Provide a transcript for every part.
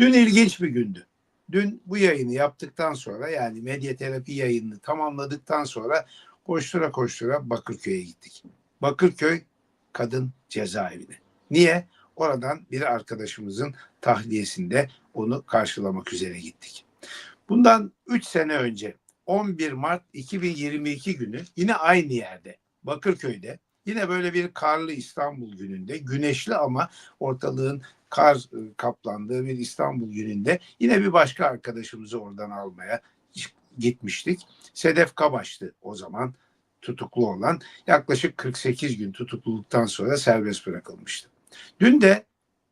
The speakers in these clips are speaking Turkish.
Dün ilginç bir gündü. Dün bu yayını yaptıktan sonra yani medya terapi yayınını tamamladıktan sonra koştura koştura Bakırköy'e gittik. Bakırköy kadın cezaevine. Niye? Oradan bir arkadaşımızın tahliyesinde onu karşılamak üzere gittik. Bundan 3 sene önce 11 Mart 2022 günü yine aynı yerde Bakırköy'de yine böyle bir karlı İstanbul gününde güneşli ama ortalığın kar e, kaplandığı bir İstanbul gününde yine bir başka arkadaşımızı oradan almaya gitmiştik. Sedef Kabaş'tı o zaman tutuklu olan yaklaşık 48 gün tutukluluktan sonra serbest bırakılmıştı. Dün de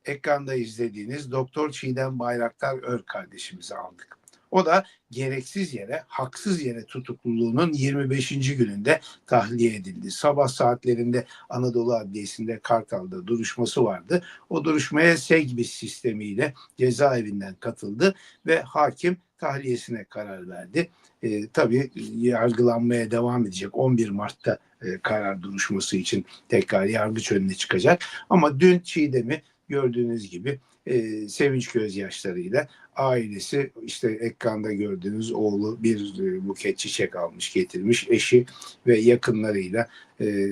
ekranda izlediğiniz Doktor Çiğdem Bayraktar Ör kardeşimizi aldık. O da gereksiz yere, haksız yere tutukluluğunun 25. gününde tahliye edildi. Sabah saatlerinde Anadolu Adliyesi'nde Kartal'da duruşması vardı. O duruşmaya Segbis sistemiyle cezaevinden katıldı ve hakim tahliyesine karar verdi. E, tabii yargılanmaya devam edecek. 11 Mart'ta e, karar duruşması için tekrar yargıç önüne çıkacak. Ama dün Çiğdem'i gördüğünüz gibi e, sevinç gözyaşlarıyla ailesi işte ekranda gördüğünüz oğlu bir e, buket çiçek almış getirmiş eşi ve yakınlarıyla e,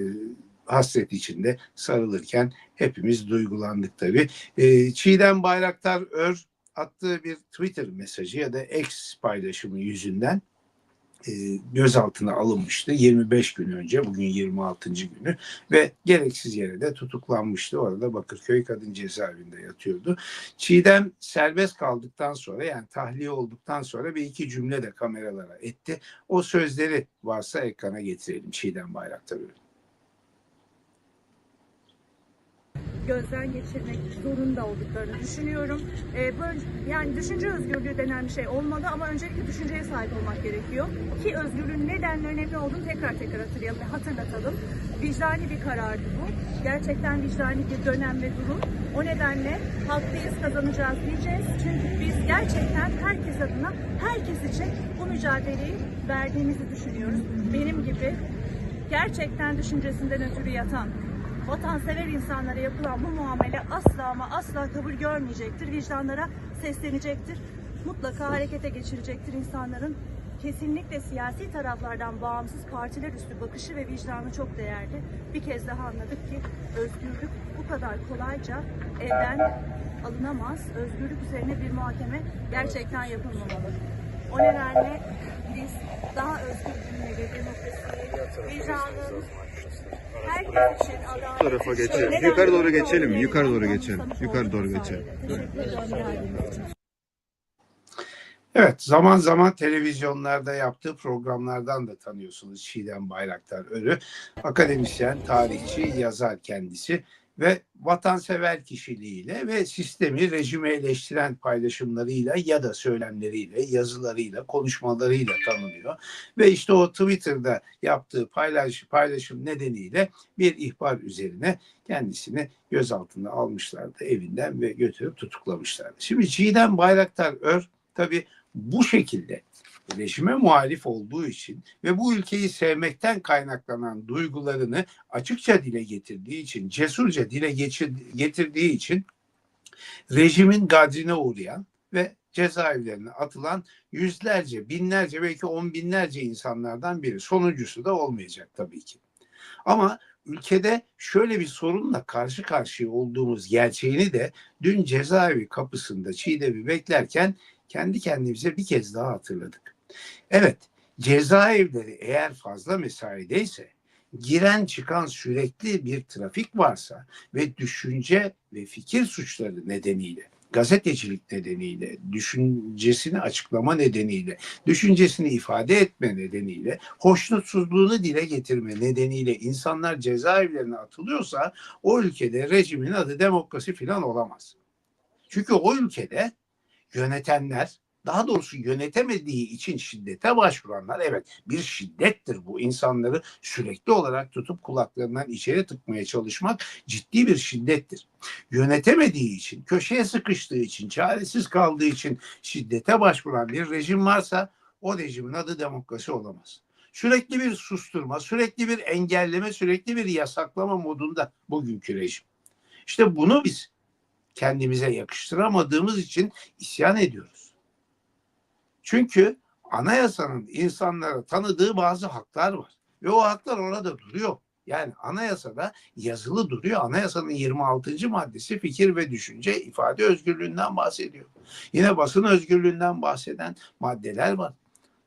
hasret içinde sarılırken hepimiz duygulandık tabii. E, Çiğdem Bayraktar Ör attığı bir Twitter mesajı ya da X paylaşımı yüzünden gözaltına alınmıştı 25 gün önce bugün 26. günü ve gereksiz yere de tutuklanmıştı. Orada Bakırköy Kadın Cezaevinde yatıyordu. Çiğdem serbest kaldıktan sonra yani tahliye olduktan sonra bir iki cümle de kameralara etti. O sözleri varsa ekrana getirelim Çiğdem Bayraktar'ı. Gözden geçirmek zorunda olduklarını düşünüyorum. Ee, böyle, yani düşünce özgürlüğü denen bir şey olmalı ama öncelikle düşünceye sahip olmak gerekiyor. Ki özgürlüğün nedenle önemli olduğunu tekrar tekrar hatırlayalım ve hatırlatalım. Vicdani bir karardı bu. Gerçekten vicdani bir dönem ve durum. O nedenle haklıyız, kazanacağız diyeceğiz. Çünkü biz gerçekten herkes adına, herkes için bu mücadeleyi verdiğimizi düşünüyoruz. Benim gibi gerçekten düşüncesinden ötürü yatan, vatansever insanlara yapılan bu muamele asla ama asla kabul görmeyecektir. Vicdanlara seslenecektir. Mutlaka harekete geçirecektir insanların. Kesinlikle siyasi taraflardan bağımsız partiler üstü bakışı ve vicdanı çok değerli. Bir kez daha anladık ki özgürlük bu kadar kolayca elden alınamaz. Özgürlük üzerine bir muhakeme gerçekten yapılmamalı. O nedenle biz daha özgür günleri, demokrasiyi, vicdanın herkes için adalet Bu tarafa geçelim. Neden Yukarı doğru geçelim, yukarı doğru geçelim. Yukarı doğru geçelim. Evet zaman zaman televizyonlarda yaptığı programlardan da tanıyorsunuz Çiğdem Bayraktar Örü. Akademisyen, tarihçi, yazar kendisi ve vatansever kişiliğiyle ve sistemi rejimi eleştiren paylaşımlarıyla ya da söylemleriyle, yazılarıyla, konuşmalarıyla tanınıyor. Ve işte o Twitter'da yaptığı paylaş, paylaşım nedeniyle bir ihbar üzerine kendisini gözaltına almışlardı evinden ve götürüp tutuklamışlardı. Şimdi Çiğdem Bayraktar Ör tabii bu şekilde rejime muhalif olduğu için ve bu ülkeyi sevmekten kaynaklanan duygularını açıkça dile getirdiği için, cesurca dile getirdiği için rejimin gadrine uğrayan ve cezaevlerine atılan yüzlerce, binlerce belki on binlerce insanlardan biri. Sonuncusu da olmayacak tabii ki. Ama ülkede şöyle bir sorunla karşı karşıya olduğumuz gerçeğini de dün cezaevi kapısında Çiğdem'i beklerken kendi kendimize bir kez daha hatırladık. Evet, cezaevleri eğer fazla mesaideyse, giren çıkan sürekli bir trafik varsa ve düşünce ve fikir suçları nedeniyle, gazetecilik nedeniyle, düşüncesini açıklama nedeniyle, düşüncesini ifade etme nedeniyle, hoşnutsuzluğunu dile getirme nedeniyle insanlar cezaevlerine atılıyorsa o ülkede rejimin adı demokrasi falan olamaz. Çünkü o ülkede yönetenler daha doğrusu yönetemediği için şiddete başvuranlar evet bir şiddettir bu insanları sürekli olarak tutup kulaklarından içeri tıkmaya çalışmak ciddi bir şiddettir. Yönetemediği için, köşeye sıkıştığı için, çaresiz kaldığı için şiddete başvuran bir rejim varsa o rejimin adı demokrasi olamaz. Sürekli bir susturma, sürekli bir engelleme, sürekli bir yasaklama modunda bugünkü rejim. İşte bunu biz kendimize yakıştıramadığımız için isyan ediyoruz. Çünkü anayasanın insanlara tanıdığı bazı haklar var. Ve o haklar orada duruyor. Yani anayasada yazılı duruyor. Anayasanın 26. maddesi fikir ve düşünce ifade özgürlüğünden bahsediyor. Yine basın özgürlüğünden bahseden maddeler var.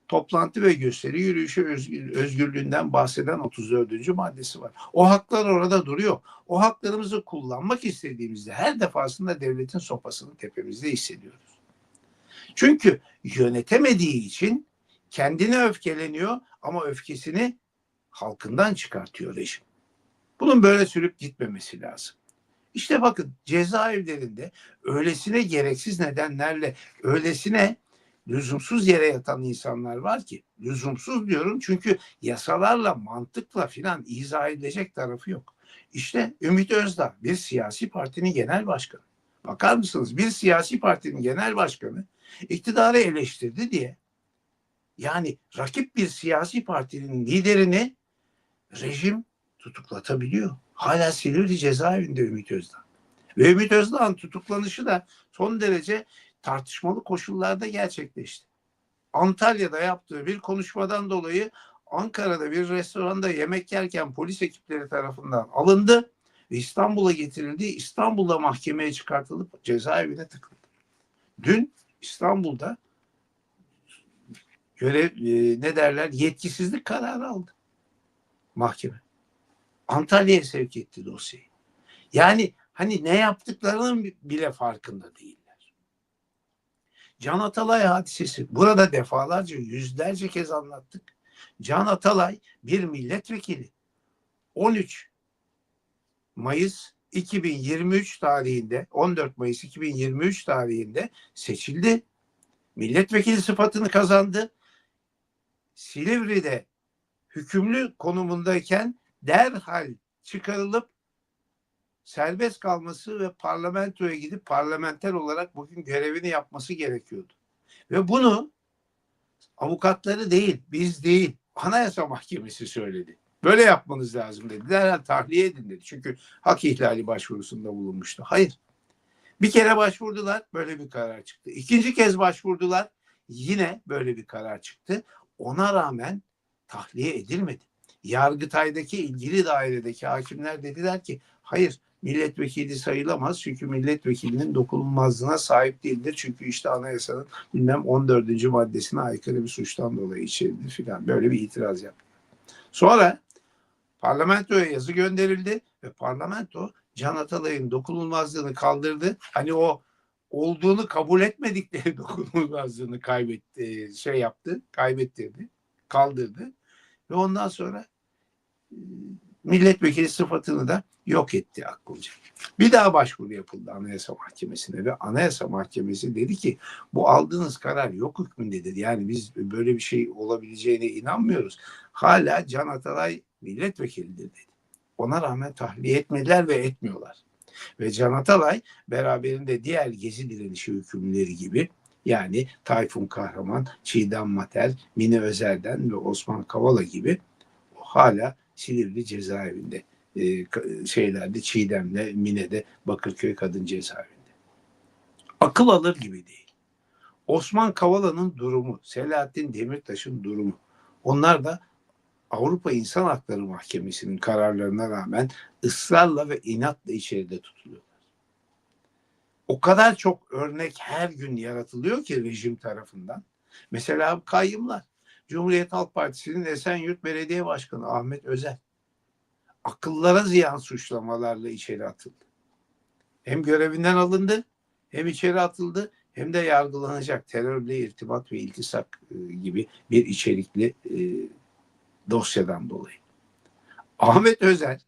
Toplantı ve gösteri yürüyüşü özgür- özgürlüğünden bahseden 34. maddesi var. O haklar orada duruyor. O haklarımızı kullanmak istediğimizde her defasında devletin sopasını tepemizde hissediyoruz. Çünkü yönetemediği için kendine öfkeleniyor ama öfkesini halkından çıkartıyor rejim. Bunun böyle sürüp gitmemesi lazım. İşte bakın cezaevlerinde öylesine gereksiz nedenlerle öylesine lüzumsuz yere yatan insanlar var ki lüzumsuz diyorum çünkü yasalarla mantıkla filan izah edilecek tarafı yok. İşte Ümit Özdağ bir siyasi partinin genel başkanı. Bakar mısınız bir siyasi partinin genel başkanı iktidarı eleştirdi diye yani rakip bir siyasi partinin liderini rejim tutuklatabiliyor. Hala Silivri cezaevinde Ümit Özdağ. Ve Ümit Özdağ'ın tutuklanışı da son derece tartışmalı koşullarda gerçekleşti. Antalya'da yaptığı bir konuşmadan dolayı Ankara'da bir restoranda yemek yerken polis ekipleri tarafından alındı ve İstanbul'a getirildi. İstanbul'da mahkemeye çıkartılıp cezaevine tıkıldı. Dün İstanbul'da görev e, ne derler yetkisizlik kararı aldı mahkeme. Antalya'ya sevk etti dosyayı. Yani hani ne yaptıklarının bile farkında değiller. Can Atalay hadisesi. Burada defalarca yüzlerce kez anlattık. Can Atalay bir milletvekili. 13 Mayıs 2023 tarihinde 14 Mayıs 2023 tarihinde seçildi. Milletvekili sıfatını kazandı. Silivri'de hükümlü konumundayken derhal çıkarılıp serbest kalması ve parlamentoya gidip parlamenter olarak bugün görevini yapması gerekiyordu. Ve bunu avukatları değil, biz değil, Anayasa Mahkemesi söyledi. Böyle yapmanız lazım dedi. Derhal tahliye edin dedi. Çünkü hak ihlali başvurusunda bulunmuştu. Hayır. Bir kere başvurdular, böyle bir karar çıktı. İkinci kez başvurdular, yine böyle bir karar çıktı. Ona rağmen tahliye edilmedi. Yargıtay'daki ilgili dairedeki hakimler dediler ki hayır milletvekili sayılamaz çünkü milletvekilinin dokunulmazlığına sahip değildir. Çünkü işte anayasanın bilmem 14. maddesine aykırı bir suçtan dolayı içeridir filan. Böyle bir itiraz yaptı. Sonra parlamentoya yazı gönderildi ve parlamento Can Atalay'ın dokunulmazlığını kaldırdı. Hani o olduğunu kabul etmedikleri dokunulmazlığını kaybetti, şey yaptı, kaybettirdi, kaldırdı ve ondan sonra e, milletvekili sıfatını da yok etti aklınca. Bir daha başvuru yapıldı Anayasa Mahkemesi'ne ve Anayasa Mahkemesi dedi ki bu aldığınız karar yok hükmünde dedi. Yani biz böyle bir şey olabileceğine inanmıyoruz. Hala Can Atalay milletvekilidir dedi. Ona rağmen tahliye etmediler ve etmiyorlar. Ve Can Atalay beraberinde diğer gezi direnişi hükümleri gibi yani Tayfun Kahraman, Çiğdem Mater, Mine Özer'den ve Osman Kavala gibi hala Silivri cezaevinde e, şeylerde Çiğdem'de, Mine'de, Bakırköy Kadın Cezaevinde. Akıl alır gibi değil. Osman Kavala'nın durumu, Selahattin Demirtaş'ın durumu. Onlar da Avrupa İnsan Hakları Mahkemesi'nin kararlarına rağmen ısrarla ve inatla içeride tutuluyorlar. O kadar çok örnek her gün yaratılıyor ki rejim tarafından. Mesela kayyımlar. Cumhuriyet Halk Partisi'nin Esenyurt Belediye Başkanı Ahmet Özel akıllara ziyan suçlamalarla içeri atıldı. Hem görevinden alındı, hem içeri atıldı, hem de yargılanacak terörle irtibat ve iltisak e, gibi bir içerikli e, dosyadan dolayı. Ahmet Özel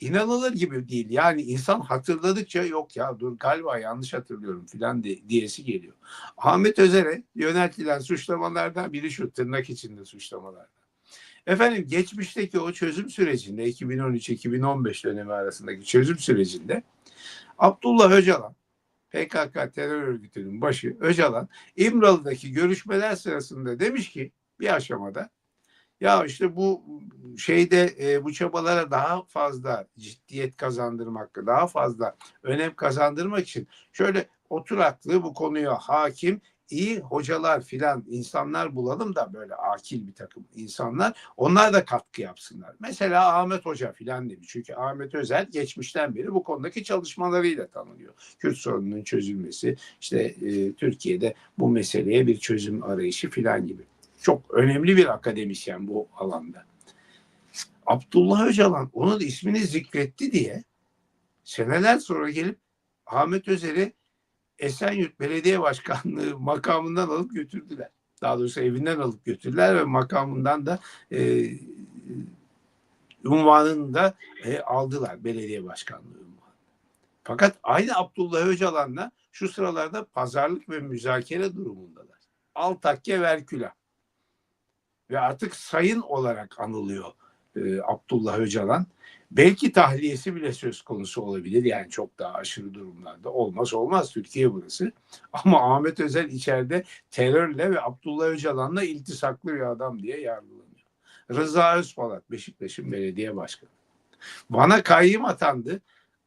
inanılır gibi değil. Yani insan hatırladıkça yok ya dur galiba yanlış hatırlıyorum filan de, diyesi geliyor. Ahmet Özer'e yöneltilen suçlamalardan biri şu tırnak içinde suçlamalardan. Efendim geçmişteki o çözüm sürecinde 2013-2015 dönemi arasındaki çözüm sürecinde Abdullah Öcalan PKK terör örgütünün başı Öcalan İmralı'daki görüşmeler sırasında demiş ki bir aşamada Ya işte bu şeyde e, bu çabalara daha fazla ciddiyet kazandırmak, daha fazla önem kazandırmak için şöyle oturaklı bu konuya hakim iyi hocalar filan insanlar bulalım da böyle akil bir takım insanlar onlar da katkı yapsınlar. Mesela Ahmet Hoca filan demiş. Çünkü Ahmet Özel geçmişten beri bu konudaki çalışmalarıyla tanınıyor. Kürt sorununun çözülmesi, işte e, Türkiye'de bu meseleye bir çözüm arayışı filan gibi. Çok önemli bir akademisyen bu alanda. Abdullah Öcalan onun ismini zikretti diye seneler sonra gelip Ahmet Özel'i Esenyurt Belediye Başkanlığı makamından alıp götürdüler. Daha doğrusu evinden alıp götürdüler ve makamından da e, unvanını da e, aldılar belediye başkanlığı unvanı. Fakat aynı Abdullah Öcalan'la şu sıralarda pazarlık ve müzakere durumundalar. Al takke ver külah. Ve artık sayın olarak anılıyor e, Abdullah Öcalan. Belki tahliyesi bile söz konusu olabilir. Yani çok daha aşırı durumlarda. Olmaz olmaz Türkiye burası. Ama Ahmet Özel içeride terörle ve Abdullah Öcalan'la iltisaklı bir adam diye yargılanıyor. Rıza Özpalat Beşiktaş'ın belediye başkanı. Van'a kayyım atandı.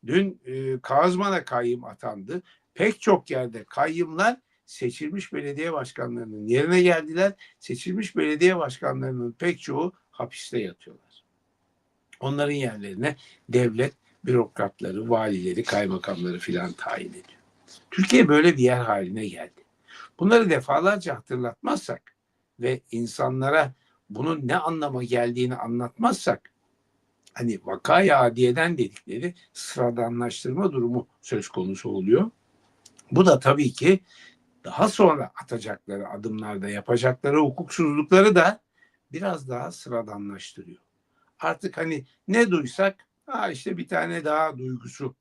Dün e, Kazman'a kayyım atandı. Pek çok yerde kayyımlar seçilmiş belediye başkanlarının yerine geldiler. Seçilmiş belediye başkanlarının pek çoğu hapiste yatıyorlar. Onların yerlerine devlet bürokratları, valileri, kaymakamları filan tayin ediyor. Türkiye böyle bir yer haline geldi. Bunları defalarca hatırlatmazsak ve insanlara bunun ne anlama geldiğini anlatmazsak hani vakaya adiyeden dedikleri sıradanlaştırma durumu söz konusu oluyor. Bu da tabii ki daha sonra atacakları adımlarda yapacakları hukuksuzlukları da biraz daha sıradanlaştırıyor. Artık hani ne duysak ha işte bir tane daha duygusu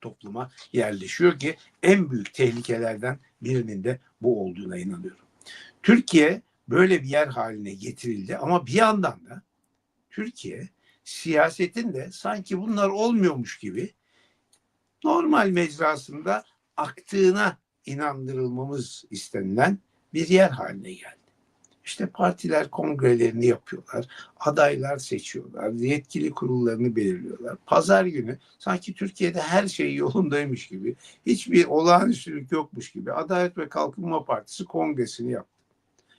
topluma yerleşiyor ki en büyük tehlikelerden birinin de bu olduğuna inanıyorum. Türkiye böyle bir yer haline getirildi ama bir yandan da Türkiye siyasetin de sanki bunlar olmuyormuş gibi normal mecrasında aktığına inandırılmamız istenilen bir yer haline geldi. İşte partiler kongrelerini yapıyorlar, adaylar seçiyorlar, yetkili kurullarını belirliyorlar. Pazar günü sanki Türkiye'de her şey yolundaymış gibi, hiçbir olağanüstülük yokmuş gibi Adalet ve Kalkınma Partisi kongresini yaptı.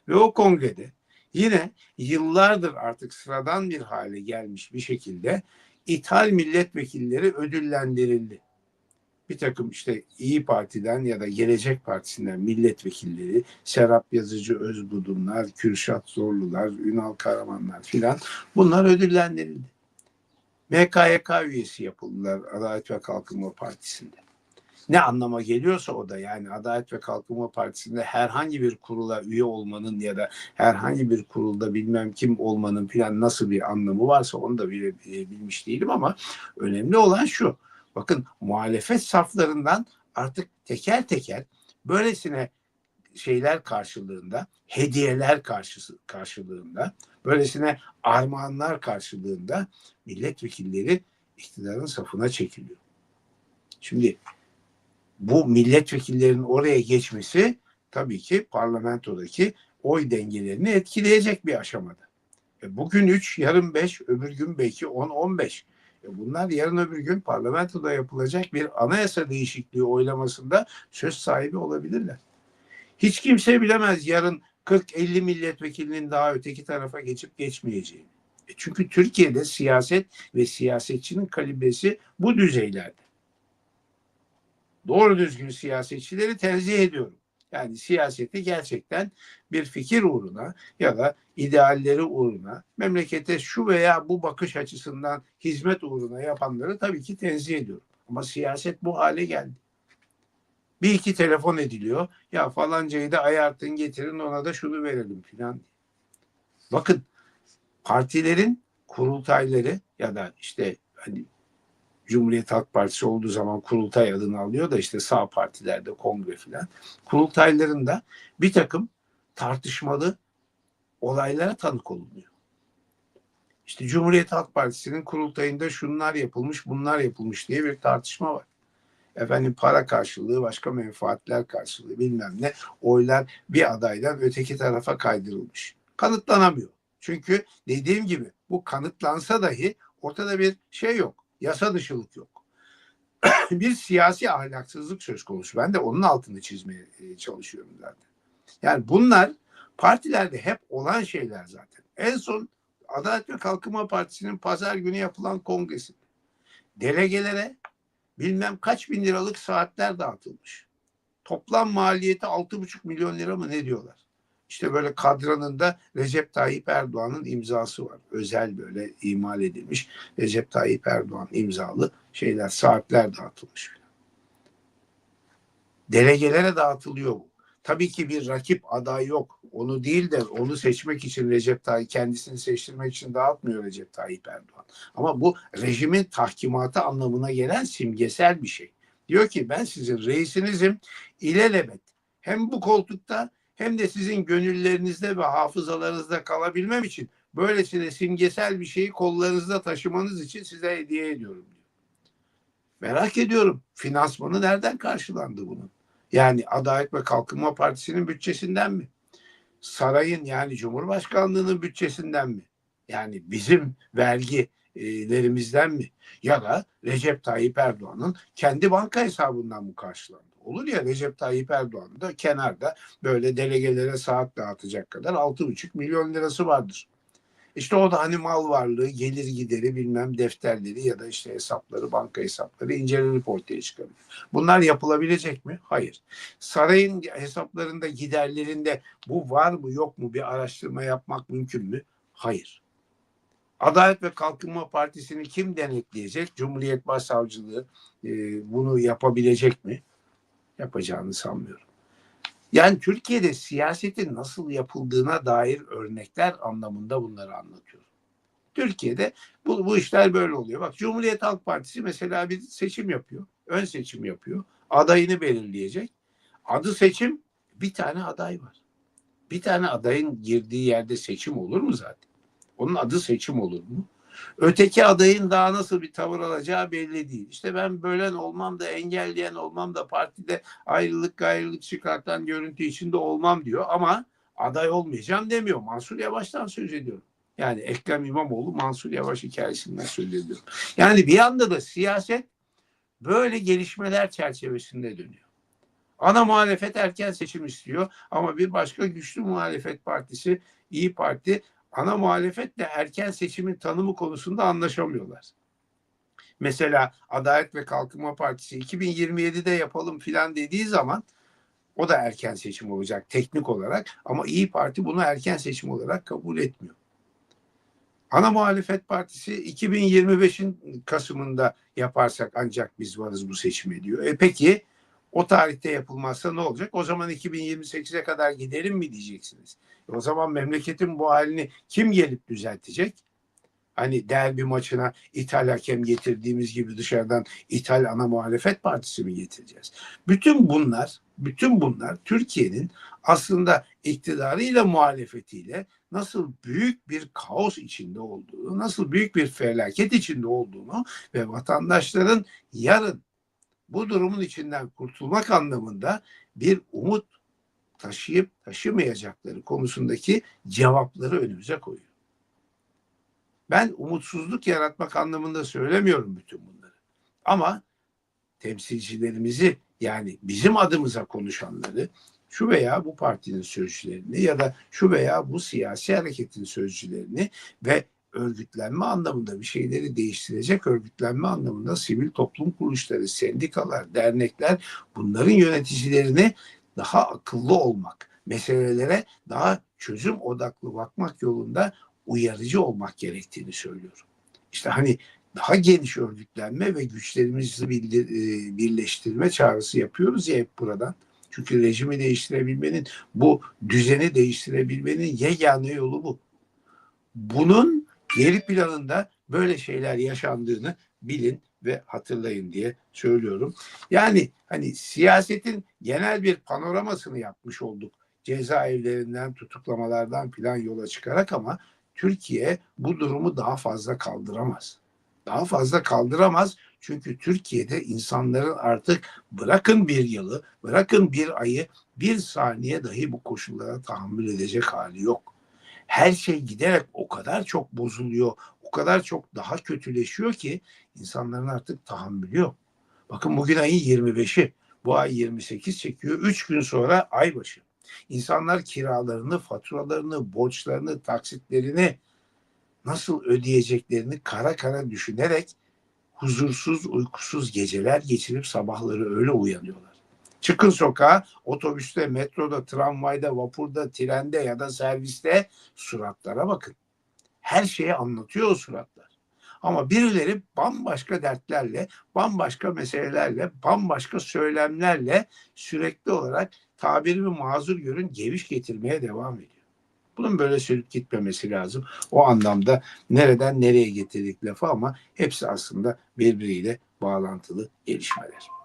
Ve o kongrede yine yıllardır artık sıradan bir hale gelmiş bir şekilde ithal milletvekilleri ödüllendirildi bir takım işte İyi Parti'den ya da Gelecek Partisi'nden milletvekilleri, Serap Yazıcı Özbudunlar, Kürşat Zorlular, Ünal Karamanlar filan bunlar ödüllendirildi. MKYK üyesi yapıldılar Adalet ve Kalkınma Partisi'nde. Ne anlama geliyorsa o da yani Adalet ve Kalkınma Partisi'nde herhangi bir kurula üye olmanın ya da herhangi bir kurulda bilmem kim olmanın filan nasıl bir anlamı varsa onu da bile bilmiş değilim ama önemli olan şu Bakın muhalefet saflarından artık teker teker böylesine şeyler karşılığında, hediyeler karşısı, karşılığında, böylesine armağanlar karşılığında milletvekilleri iktidarın safına çekiliyor. Şimdi bu milletvekillerinin oraya geçmesi tabii ki parlamentodaki oy dengelerini etkileyecek bir aşamada. E bugün 3, yarın 5, öbür gün belki 10-15. E, bunlar yarın öbür gün parlamentoda yapılacak bir anayasa değişikliği oylamasında söz sahibi olabilirler. Hiç kimse bilemez yarın 40-50 milletvekilinin daha öteki tarafa geçip geçmeyeceğini. E çünkü Türkiye'de siyaset ve siyasetçinin kalibresi bu düzeylerde. Doğru düzgün siyasetçileri tercih ediyorum. Yani siyaseti gerçekten bir fikir uğruna ya da idealleri uğruna memlekete şu veya bu bakış açısından hizmet uğruna yapanları tabii ki tenzih ediyorum. Ama siyaset bu hale geldi. Bir iki telefon ediliyor. Ya falancayı da ayartın getirin ona da şunu verelim filan. Bakın partilerin kurultayları ya da işte hani Cumhuriyet Halk Partisi olduğu zaman kurultay adını alıyor da işte sağ partilerde kongre filan. Kurultaylarında bir takım tartışmalı olaylara tanık olunuyor. İşte Cumhuriyet Halk Partisi'nin kurultayında şunlar yapılmış, bunlar yapılmış diye bir tartışma var. Efendim para karşılığı, başka menfaatler karşılığı bilmem ne oylar bir adaydan öteki tarafa kaydırılmış. Kanıtlanamıyor. Çünkü dediğim gibi bu kanıtlansa dahi ortada bir şey yok. Yasa dışılık yok. bir siyasi ahlaksızlık söz konusu. Ben de onun altını çizmeye e, çalışıyorum zaten. Yani bunlar partilerde hep olan şeyler zaten. En son Adalet ve Kalkınma Partisi'nin pazar günü yapılan kongresi. Delegelere bilmem kaç bin liralık saatler dağıtılmış. Toplam maliyeti 6,5 milyon lira mı ne diyorlar? İşte böyle kadranın da Recep Tayyip Erdoğan'ın imzası var. Özel böyle imal edilmiş Recep Tayyip Erdoğan imzalı şeyler, saatler dağıtılmış. Delegelere dağıtılıyor bu. Tabii ki bir rakip aday yok. Onu değil de onu seçmek için Recep Tayyip kendisini seçtirmek için dağıtmıyor Recep Tayyip Erdoğan. Ama bu rejimin tahkimatı anlamına gelen simgesel bir şey. Diyor ki ben sizin reisinizim ilelebet. Hem bu koltukta hem de sizin gönüllerinizde ve hafızalarınızda kalabilmem için böylesine simgesel bir şeyi kollarınızda taşımanız için size hediye ediyorum diyor. Merak ediyorum finansmanı nereden karşılandı bunun? Yani Adalet ve Kalkınma Partisi'nin bütçesinden mi? Sarayın yani Cumhurbaşkanlığının bütçesinden mi? Yani bizim vergilerimizden mi? Ya da Recep Tayyip Erdoğan'ın kendi banka hesabından mı karşılandı? Olur ya Recep Tayyip Erdoğan da kenarda böyle delegelere saat dağıtacak kadar 6,5 milyon lirası vardır. İşte o da hani mal varlığı, gelir gideri bilmem defterleri ya da işte hesapları, banka hesapları incelenip ortaya çıkabilir. Bunlar yapılabilecek mi? Hayır. Sarayın hesaplarında, giderlerinde bu var mı yok mu bir araştırma yapmak mümkün mü? Hayır. Adalet ve Kalkınma Partisi'ni kim denetleyecek? Cumhuriyet Başsavcılığı e, bunu yapabilecek mi? Yapacağını sanmıyorum. Yani Türkiye'de siyasetin nasıl yapıldığına dair örnekler anlamında bunları anlatıyorum. Türkiye'de bu, bu işler böyle oluyor. Bak Cumhuriyet Halk Partisi mesela bir seçim yapıyor. Ön seçim yapıyor. Adayını belirleyecek. Adı seçim bir tane aday var. Bir tane adayın girdiği yerde seçim olur mu zaten? Onun adı seçim olur mu? Öteki adayın daha nasıl bir tavır alacağı belli değil. İşte ben bölen olmam da engelleyen olmam da partide ayrılık gayrılık çıkartan görüntü içinde olmam diyor ama aday olmayacağım demiyor. Mansur Yavaş'tan söz ediyorum. Yani Ekrem İmamoğlu Mansur Yavaş hikayesinden söz ediyorum. Yani bir anda da siyaset böyle gelişmeler çerçevesinde dönüyor. Ana muhalefet erken seçim istiyor ama bir başka güçlü muhalefet partisi İyi Parti ana muhalefetle erken seçimin tanımı konusunda anlaşamıyorlar. Mesela Adalet ve Kalkınma Partisi 2027'de yapalım filan dediği zaman o da erken seçim olacak teknik olarak ama İyi Parti bunu erken seçim olarak kabul etmiyor. Ana Muhalefet Partisi 2025'in Kasım'ında yaparsak ancak biz varız bu seçime diyor. E peki o tarihte yapılmazsa ne olacak? O zaman 2028'e kadar gidelim mi diyeceksiniz. E o zaman memleketin bu halini kim gelip düzeltecek? Hani derbi maçına ithal hakem getirdiğimiz gibi dışarıdan ithal ana muhalefet partisi mi getireceğiz? Bütün bunlar, bütün bunlar Türkiye'nin aslında iktidarıyla muhalefetiyle nasıl büyük bir kaos içinde olduğunu, nasıl büyük bir felaket içinde olduğunu ve vatandaşların yarın bu durumun içinden kurtulmak anlamında bir umut taşıyıp taşımayacakları konusundaki cevapları önümüze koyuyor. Ben umutsuzluk yaratmak anlamında söylemiyorum bütün bunları. Ama temsilcilerimizi yani bizim adımıza konuşanları şu veya bu partinin sözcülerini ya da şu veya bu siyasi hareketin sözcülerini ve örgütlenme anlamında bir şeyleri değiştirecek örgütlenme anlamında sivil toplum kuruluşları, sendikalar, dernekler bunların yöneticilerini daha akıllı olmak, meselelere daha çözüm odaklı bakmak yolunda uyarıcı olmak gerektiğini söylüyorum. İşte hani daha geniş örgütlenme ve güçlerimizi birleştirme çağrısı yapıyoruz ya hep buradan. Çünkü rejimi değiştirebilmenin, bu düzeni değiştirebilmenin yegane yolu bu. Bunun geri planında böyle şeyler yaşandığını bilin ve hatırlayın diye söylüyorum. Yani hani siyasetin genel bir panoramasını yapmış olduk. Cezaevlerinden, tutuklamalardan filan yola çıkarak ama Türkiye bu durumu daha fazla kaldıramaz. Daha fazla kaldıramaz çünkü Türkiye'de insanların artık bırakın bir yılı, bırakın bir ayı, bir saniye dahi bu koşullara tahammül edecek hali yok. Her şey giderek o kadar çok bozuluyor, o kadar çok daha kötüleşiyor ki insanların artık tahammülü yok. Bakın bugün ayın 25'i, bu ay 28 çekiyor. 3 gün sonra aybaşı. İnsanlar kiralarını, faturalarını, borçlarını, taksitlerini nasıl ödeyeceklerini kara kara düşünerek huzursuz, uykusuz geceler geçirip sabahları öyle uyanıyorlar. Çıkın sokağa, otobüste, metroda, tramvayda, vapurda, trende ya da serviste suratlara bakın. Her şeyi anlatıyor o suratlar. Ama birileri bambaşka dertlerle, bambaşka meselelerle, bambaşka söylemlerle sürekli olarak tabirimi mazur görün geviş getirmeye devam ediyor. Bunun böyle sürüp gitmemesi lazım. O anlamda nereden nereye getirdik lafı ama hepsi aslında birbiriyle bağlantılı gelişmeler.